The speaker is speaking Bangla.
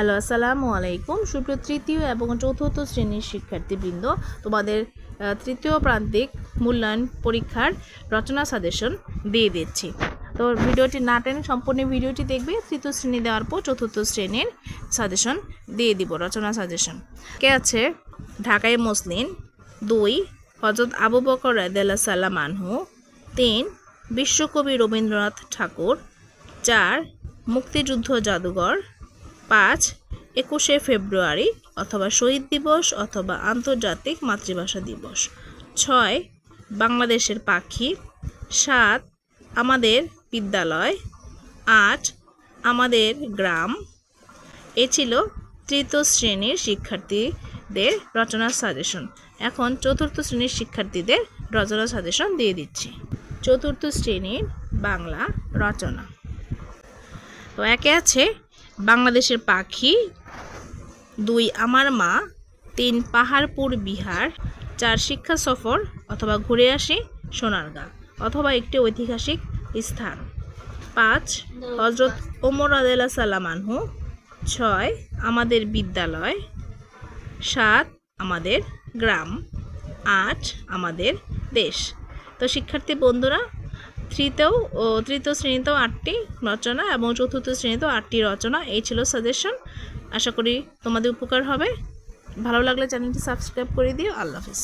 হ্যালো, আসসালামু আলাইকুম। সুপ্রিয় তৃতীয় এবং চতুর্থ শ্রেণির শিক্ষার্থীবৃন্দ, তোমাদের তৃতীয় প্রান্তিক মূল্যায়ন পরীক্ষার রচনা সাজেশন দিয়ে দিচ্ছি। তো ভিডিওটি না টেনে সম্পূর্ণ ভিডিওটি দেখবে, তৃতীয় শ্রেণি দেওয়ার পর চতুর্থ শ্রেণির সাজেশন দিয়ে দিব, রচনা সাজেশন। কে আছে? ঢাকায় মুসলিম, দুই হজরত আবু বকর রায়দাল্লাহ সাল্লাম আনহু, তিন, বিশ্বকবি রবীন্দ্রনাথ ঠাকুর, চার, মুক্তিযুদ্ধ জাদুঘর পাঁচ, একুশে ফেব্রুয়ারি অথবা শহীদ দিবস অথবা আন্তর্জাতিক মাতৃভাষা দিবস। ছয়, বাংলাদেশের পাখি। সাত, আমাদের বিদ্যালয়। আট, আমাদের গ্রাম। এ ছিল তৃতীয় শ্রেণির শিক্ষার্থীদের রচনা সাজেশন। এখন চতুর্থ শ্রেণির শিক্ষার্থীদের রচনা সাজেশন দিয়ে দিচ্ছি। চতুর্থ শ্রেণির বাংলা রচনা। তো একে আছে বাংলাদেশের পাখি, দুই আমার মা, তিন পাহাড়পুর বিহার, চার শিক্ষা সফর অথবা ঘুরে আসি সোনারগাঁ অথবা একটি ঐতিহাসিক স্থান। পাঁচ হজরত ওমর আদাল্লাহ সাল্লাম আনহু। ছয়, আমাদের বিদ্যালয়। সাত, আমাদের গ্রাম। আট, আমাদের দেশ। তো শিক্ষার্থী বন্ধুরা থ্রিতেও ও তৃতীয় শ্রেণীতেও আটটি রচনা এবং চতুর্থ শ্রেণীতেও আটটি রচনা। এই ছিল সাজেশন আশা করি তোমাদের উপকার হবে। ভালো লাগলে চ্যানেলটি সাবস্ক্রাইব করে দিও। আল্লাহ হাফিজ।